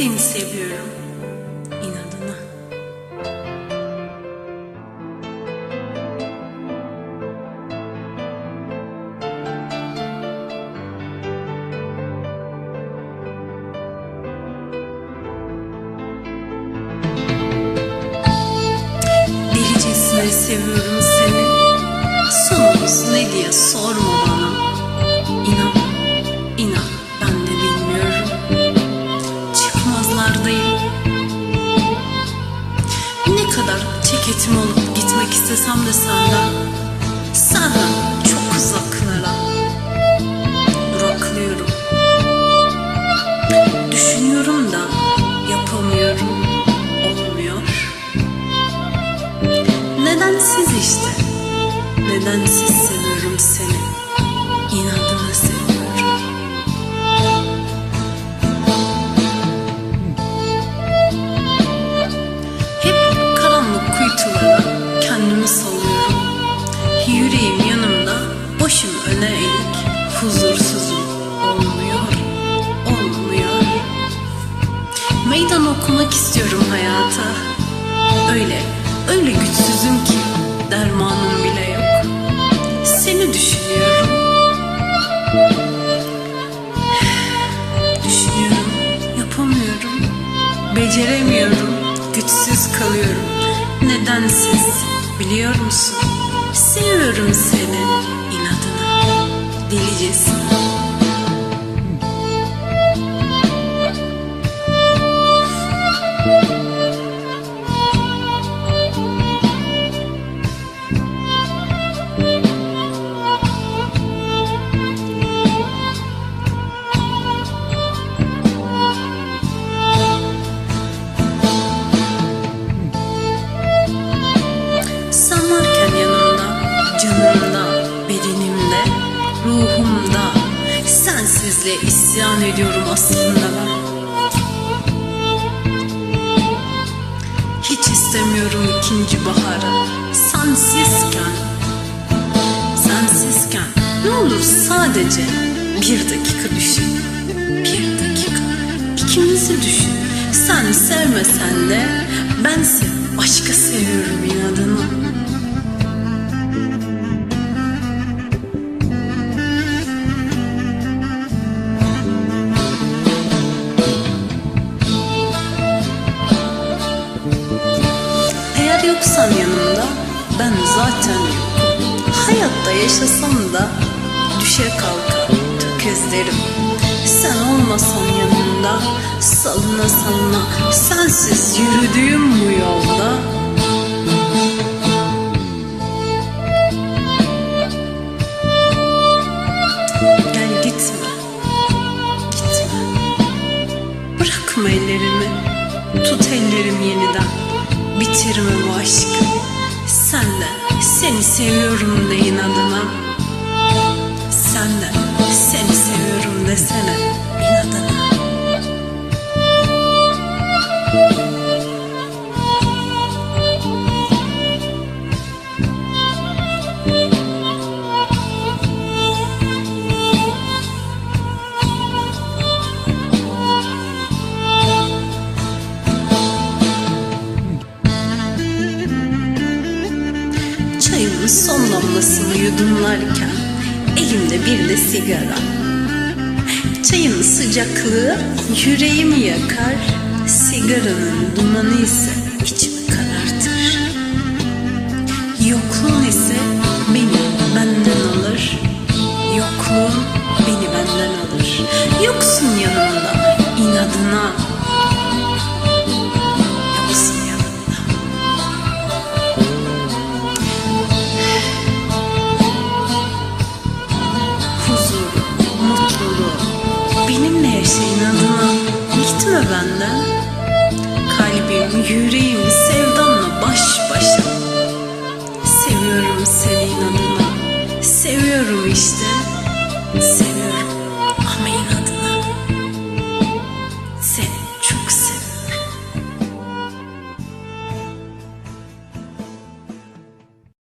Seni seviyorum inadına. Delicesine seviyorum seni. Sonumuz ne diye sorma ceketim olup gitmek istesem de senden. Senden çok uzaklara. Duraklıyorum. Düşünüyorum da yapamıyorum. Olmuyor. Nedensiz işte. Nedensiz seviyorum seni. Meydan okumak istiyorum hayata. Öyle, öyle güçsüzüm ki dermanım bile yok. Seni düşünüyorum. Düşünüyorum, yapamıyorum. Beceremiyorum, güçsüz kalıyorum. Nedensiz, biliyor musun? Seviyorum seni inadına, delicesine. Sensizliğe isyan ediyorum aslında. Ben Hiç istemiyorum ikinci baharı. Sensizken, sensizken Ne olur sadece bir dakika düşün. Bir dakika, ikimizi düşün. Sen sevmesen de bense başka seviyorum inadına yoksan yanımda ben zaten yokum. Hayatta yaşasam da düşe kalka tökezlerim. Sen olmasan yanımda salına salına sensiz yürüdüğüm bu yolda. Bitirme bu aşkı. Senden seni seviyorum deyin adına. Senden seni seviyorum desene damlasını yudumlarken elimde bir de sigara. Çayın sıcaklığı yüreğimi yakar, sigaranın dumanı ise içimi beauty